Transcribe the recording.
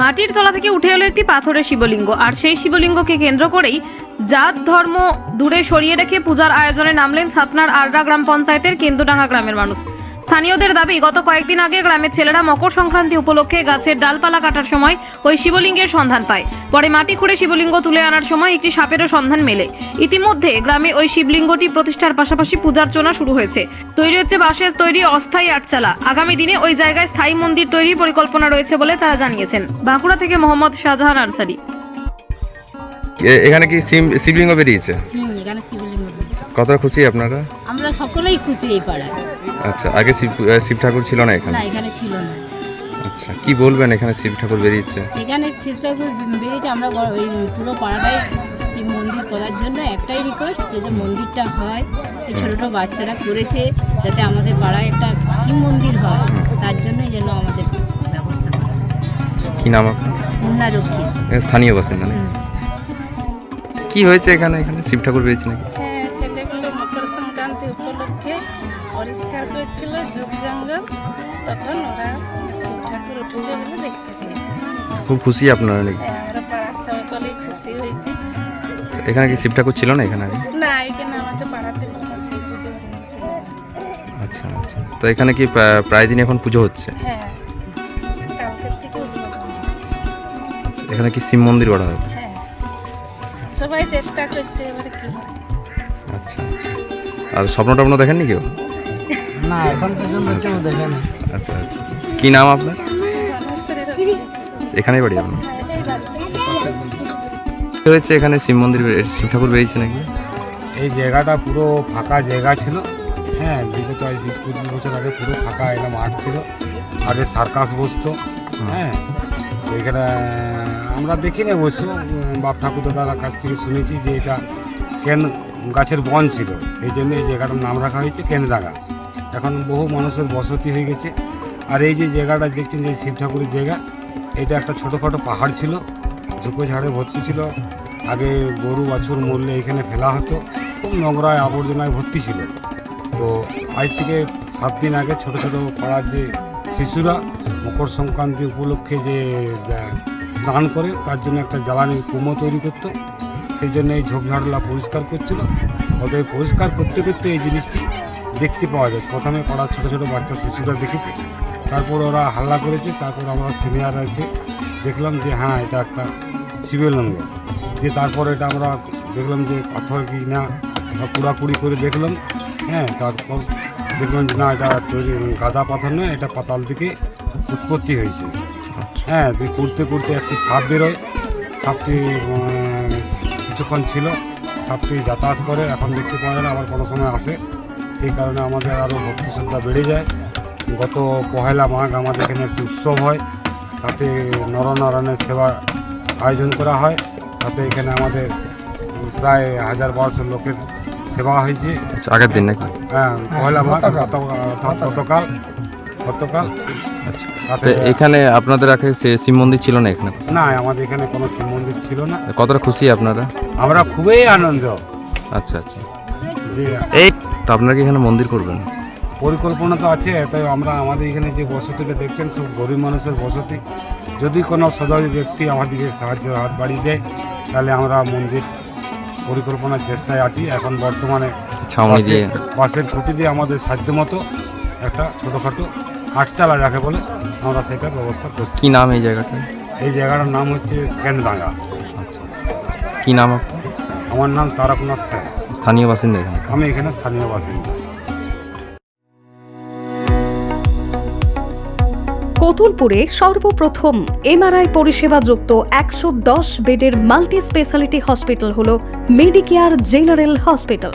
মাটির তলা থেকে উঠে এলো একটি পাথরের শিবলিঙ্গ, আর সেই শিবলিঙ্গকে কেন্দ্র করেই জাত, ধর্ম দূরে সরিয়ে রেখে পূজার আয়োজনে নামলেন সাতনার আরডা গ্রাম পঞ্চায়েতের কেন্দ্রডাঙ্গা গ্রামের মানুষ। স্থানীয়দের দাবি গত কয়েকদিন আগে গ্রামের ছেলেরা মকর সংক্রান্তি উপলক্ষে গাছের ডালপালা কাটার সময় ওই শিবলিঙ্গের সন্ধান পায়। পরে মাটি খুঁড়ে শিবলিঙ্গ তুলে আনার সময় একটি সাপেরও সন্ধান মেলে। ইতিমধ্যে গ্রামে ওই শিবলিঙ্গটি প্রতিষ্ঠার পাশাপাশি পূজার্চনা শুরু হয়েছে। তৈরি হচ্ছে বাঁশের তৈরি অস্থায়ী আটচালা। আগামী দিনে ওই জায়গায় স্থায়ী মন্দির তৈরির পরিকল্পনা রয়েছে বলে তারা জানিয়েছেন। বাঁকুড়া থেকে মোহাম্মদ শাহজাহান আনসারি। এখানে কি শিবলিঙ্গ বেরিয়েছে? এখানে শিবলিঙ্গ। কতটা খুশি আপনারা? আমরা সকলেই খুশি এই পাড়ায়। আচ্ছা আগে শিব শিব ঠাকুর ছিল না এখানে? না এখানে ছিল না। আচ্ছা কি বলবেন এখানে শিব ঠাকুর বেরিয়েছে? এখানে শিব ঠাকুর বেরিয়েছে আমরা এই পুরো পাড়াটাই শিব মন্দির করার জন্য একটাই রিকোয়েস্ট যে যে মন্দিরটা হয় এই ছোটো ছোটো বাচ্চারা করেছে যাতে আমাদের পাড়ায় একটা শিব মন্দির হয় তার জন্যই যেন আমাদের ব্যবস্থা করা কি নাম আপনার? মুন্না রক্ষী। এখানে স্থানীয় বাসিন্দা নাকি? হুম। কি হয়েছে এখানে? এখানে শিব ঠাকুর বেরিয়েছে নাকি? পরিষ্কার করছিল ঝোপ জঙ্গল তখন ওরা শিব ঠাকুর উঠেছে বলে দেখতে পেয়েছে। খুব খুশি আপনারা নাকি? হ্যাঁ, আমরা পাড়ার সকলেই খুশি হয়েছি। আচ্ছা, এখানে কি শিব ঠাকুর ছিল না এখানে না এখানে আমাদের পাড়াতে কোনো শিব পুজো হয়েছিল আচ্ছা আচ্ছা। তো এখানে কি প্রায় দিন এখন পুজো হচ্ছে? হ্যাঁ কালকের থেকে উদ্বোধন আচ্ছা, এখানে কি শিব মন্দির গড়া হবে হ্যাঁ সবাই চেষ্টা করছে এবারে কি হয়। আচ্ছা আচ্ছা। আর স্বপ্ন টপ্ন দেখেননি কেউ? না এখন পর্যন্ত কেউ দেখেনি। আচ্ছা আচ্ছা। কি নাম আপনার? এখানেই বাড়ি আপনার? হয়েছে এখানে? শিব মন্দির শিব ঠাকুর বেরিয়েছে নাকি? এই জায়গাটা পুরো ফাঁকা জায়গা ছিল। হ্যাঁ বিগত আজ বিশ পঁচিশ বছর আগে পুরো ফাঁকা এলাম মাঠ ছিল। আগে সার্কাস বসতো। হ্যাঁ এখানে আমরা দেখিনি অবশ্য। উম, বাপ ঠাকুর দাদার কাছ থেকে শুনেছি যে এটা কেন গাছের বন ছিল সেই জন্য এই জায়গাটার নাম রাখা হয়েছে কেনডাঙ্গা এখন বহু মানুষের বসতি হয়ে গেছে। আর এই যে জায়গাটা দেখছেন যে শিব ঠাকুরের জায়গা, এটা একটা ছোটোখাটো পাহাড় ছিল ঝুঁকো ঝাড়ে ভর্তি ছিল। আগে গরু, বাছুর মরলে এখানে ফেলা হতো, খুব নোংরায় আবর্জনায় ভর্তি ছিল। তো আজ থেকে সাত দিন আগে ছোট ছোট পাড়ার যে শিশুরা মকর সংক্রান্তি উপলক্ষে যে স্নান করে, তার জন্য একটা জ্বালানির কুমো তৈরি করতো। সেই জন্য এই ঝোপঝাড়লা পরিষ্কার করছিল। অতএব পরিষ্কার করতে করতে এই জিনিসটি দেখতে পাওয়া যায়। প্রথমে পাড়ার ছোট ছোট বাচ্চা শিশুরা দেখেছে। তারপর ওরা হাল্লা করেছে তারপর আমরা সিনিয়র এসে দেখলাম যে হ্যাঁ এটা একটা শিবলিঙ্গ দিয়ে তারপর এটা আমরা দেখলাম যে পাথর কি না বা কুড়াকুড়ি করে দেখলাম। হ্যাঁ তারপর দেখলাম যে না এটা তৈরি গাদা পাথর নয় এটা পাতাল থেকে উৎপত্তি হয়েছে। হ্যাঁ দিয়ে করতে করতে একটি সাপ বেরোয়। সাপটি কিছুক্ষণ ছিল সাপটি যাতায়াত করে এখন দেখতে পাওয়া যায় না আবার কোনো সময় আসে। সেই কারণে আমাদের আরও ভক্তি শ্রদ্ধা বেড়ে যায়। গত পহেলা মাঘ আমাদের এখানে একটি উৎসব হয় তাতে নরনারায়ণের সেবা আয়োজন করা হয়। তাতে এখানে আমাদের প্রায় হাজার বারোশো লোকের সেবা হয়েছে। আচ্ছা আগের দিন নাকি? হ্যাঁ পহেলা মাঘ অর্থাৎ গতকাল গতকাল আচ্ছা। এখানে আপনাদের আগে শিব মন্দির ছিল না এখানে? না আমাদের এখানে কোনো শিব মন্দির ছিল না। কতটা খুশি আপনারা? আমরা খুবই আনন্দ। আচ্ছা আচ্ছা। এই তো আপনারা কি এখানে মন্দির করবেন? পরিকল্পনা তো আছে তাই আমরা আমাদের এখানে যে বসতিটা দেখছেন সব গরিব মানুষের বসতি। যদি কোনো সদয় ব্যক্তি আমাদেরকে সাহায্যের হাত বাড়িয়ে দেয় তাহলে আমরা মন্দির পরিকল্পনার চেষ্টায় আছি। এখন বর্তমানে বাঁশের খুঁটি দিয়ে আমাদের সাধ্য মতো একটা ছোটোখাটো আটচালা যাকে বলে আমরা সেটার ব্যবস্থা করছি। কি নাম এই জায়গাটা? এই জায়গাটার নাম হচ্ছে কেনডাঙ্গা। আচ্ছা। কি নাম আপনার? আমার নাম তারকনাথ সেন। স্থানীয় বাসিন্দা এখানে? আমি এখানে স্থানীয় বাসিন্দা। কতুলপুরে সর্বপ্রথম এমআরআই পরিষেবা যুক্ত একশো দশ বেডের মাল্টি স্পেশালিটি হসপিটাল হল মেডিকেয়ার জেনারেল হসপিটাল।